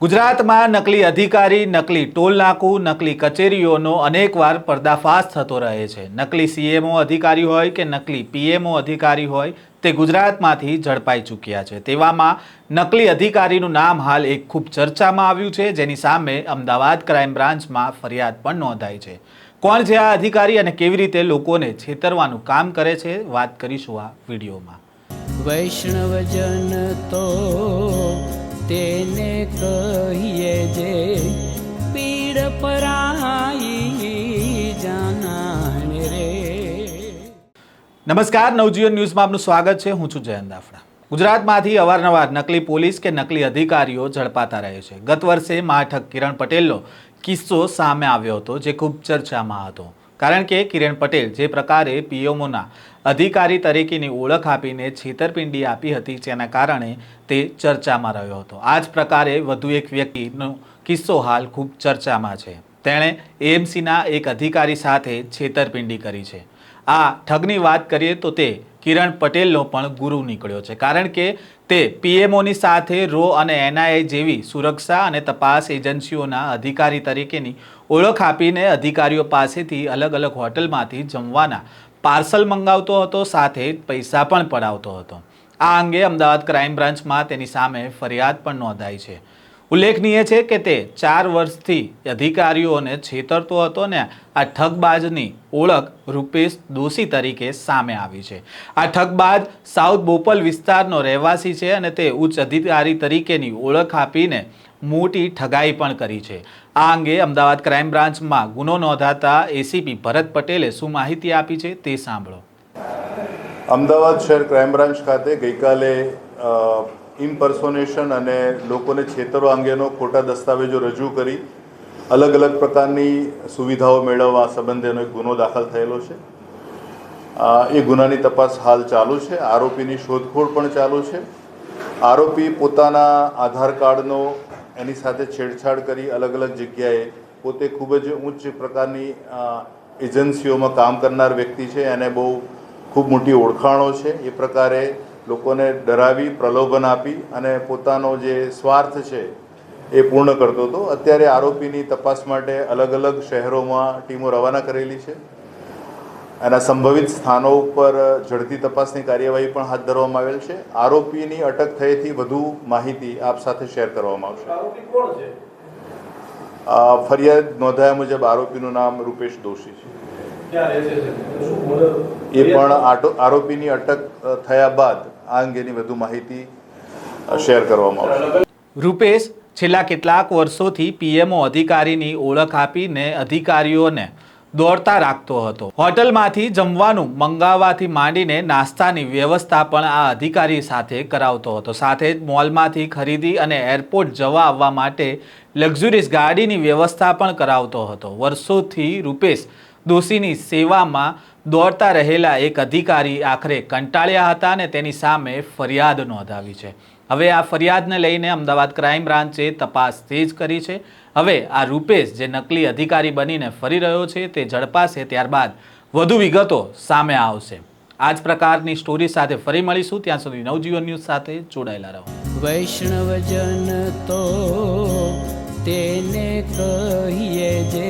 ગુજરાતમાં નકલી અધિકારી, નકલી ટોલ નાકું, નકલી કચેરીઓનો અનેકવાર પર્દાફાશ થતો રહે છે. નકલી સીએમઓ અધિકારી હોય કે નકલી પીએમઓ અધિકારી હોય, તે ગુજરાતમાંથી ઝડપાઈ ચૂક્યા છે. તેવામાં નકલી અધિકારીનું નામ હાલ એક ખૂબ ચર્ચામાં આવ્યું છે, જેની સામે અમદાવાદ ક્રાઇમ બ્રાન્ચમાં ફરિયાદ પણ નોંધાઈ છે. કોણ છે આ અધિકારી અને કેવી રીતે લોકોને છેતરવાનું કામ કરે છે? વાત કરીશું આ વિડીયોમાં. વૈષ્ણવજન તો તેને કહીએ જે પીડ પરાઈ જાનાને રે. નમસ્કાર, નવજીવન ન્યૂઝમાં આપનું સ્વાગત છે. હું છું જયંત દાફડા. ગુજરાતમાંથી અવારનવાર નકલી પોલીસ કે નકલી અધિકારીઓ ઝડપાતા રહે છે. ગત વર્ષે માઠક કિરણ પટેલનો કિસ્સો સામે આવ્યો હતો, જે ખૂબ ચર્ચામાં હતો. કારણ કે કિરણ પટેલ જે પ્રકારે પીએમઓના અધિકારી તરીકેની ઓળખ આપીને છેતરપિંડી આપી હતી જેના કારણે તે ચર્ચામાં રહ્યો હતો. આ જ પ્રકારે વધુ એક વ્યક્તિનો કિસ્સો હાલ ખૂબ ચર્ચામાં છે. તેણે એએમસીના એક અધિકારી સાથે છેતરપિંડી કરી છે. આ ઠગની વાત કરીએ તો તે કિરણ પટેલનો પણ ગુરુ નીકળ્યો છે. કારણ કે તે પીએમઓની સાથે રો અને એનઆઈએ જેવી સુરક્ષા અને તપાસ એજન્સીઓના અધિકારી તરીકેની ઓળખ આપીને અધિકારીઓ પાસેથી અલગ અલગ હોટલમાંથી જમવાના પાર્સલ મંગાવતો હતો, સાથે પૈસા પણ પડાવતો હતો. આ અંગે અમદાવાદ ક્રાઇમ બ્રાન્ચમાં તેની સામે ફરિયાદ પણ નોંધાઈ છે. ઉલ્લેખનીય છે કે તે ચાર વર્ષથી અધિકારીઓને છેતરતો હતો ને આ ઠગબાજની ઓળખ રૂપેશ દોશી તરીકે સામે આવી છે. આ ઠગબાજ સાઉથ બોપલ વિસ્તારનો રહેવાસી છે અને તે ઉચ્ચ અધિકારી તરીકેની ઓળખ આપીને મોટી ઠગાઈ પણ કરી છે. આ અંગે અમદાવાદ ક્રાઇમ બ્રાન્ચમાં ગુનો નોંધાતા એસીપી ભરત પટેલે શું માહિતી આપી છે તે સાંભળો. અમદાવાદ શહેર ક્રાઇમ બ્રાન્ચ ખાતે ગઈકાલે ઇમ્પર્સોનેશન અને લોકોને છેતરવા અંગેનો ખોટા દસ્તાવેજો રજૂ કરી અલગ અલગ પ્રકારની સુવિધાઓ મેળવવા સંબંધેનો એક ગુનો દાખલ થયેલો છે. એ ગુનાની તપાસ હાલ ચાલુ છે. આરોપીની શોધખોળ પણ ચાલુ છે. આરોપી પોતાના આધાર કાર્ડનો એની સાથે છેડછાડ કરી અલગ અલગ જગ્યાએ પોતે ખૂબ જ ઉચ્ચ પ્રકારની એજન્સીઓમાં કામ કરનાર વ્યક્તિ છે. એને બહુ ખૂબ મોટી ઓળખાણો છે. એ પ્રકારે લોકોને ડરાવી પ્રલોભન આપી અને પોતાનો જે સ્વાર્થ છે એ પૂર્ણ કરતો હતો. અત્યારે આરોપીની તપાસ માટે અલગ અલગ શહેરોમાં ટીમો રવાના કરેલી છે. એના સંભવિત સ્થાનો ઉપર ઝડપી તપાસની કાર્યવાહી પણ હાથ ધરવામાં આવેલ છે. આરોપીની અટક થયેથી વધુ માહિતી આપ સાથે શેર કરવામાં આવશે. ફરિયાદ નોંધાયા મુજબ આરોપીનું નામ રૂપેશ દોશી છે. એ પણ આરોપીની અટક થયા બાદ આ અંગેની વધુ માહિતી શેર કરવામાં આવશે. રૂપેશ છેલ્લા કેટલાક વર્ષોથી પીએમઓ અધિકારીની ઓળખ આપીને અધિકારીઓને દોડતા રાખતો હતો. હોટલમાંથી જમવાનું મંગાવવાથી માંડીને નાસ્તાની વ્યવસ્થા પણ આ અધિકારી સાથે કરાવતો હતો. સાથે જ મોલમાંથી ખરીદી અને એરપોર્ટ જવા આવવા માટે લક્ઝુરિયસ ગાડીની વ્યવસ્થા પણ કરાવતો હતો. વર્ષોથી રૂપેશ દોશીની સેવામાં દોડતા રહેલા એક અધિકારી આખરે કંટાળ્યા હતા અને તેની સામે ફરિયાદ નોંધાવી છે. હવે આ ફરિયાદને લઈને અમદાવાદ ક્રાઇમ બ્રાન્ચે તપાસ તેજ કરી છે. હવે આ રૂપેશ જે નકલી અધિકારી બનીને ફરી રહ્યો છે તે ઝડપાશે ત્યારબાદ વધુ વિગતો સામે આવશે. આ જ પ્રકારની સ્ટોરી સાથે ફરી મળીશું. ત્યાં સુધી નવજીવન ન્યૂઝ સાથે જોડાયેલા રહો. વૈષ્ણવજન તો તેને કહીએ જે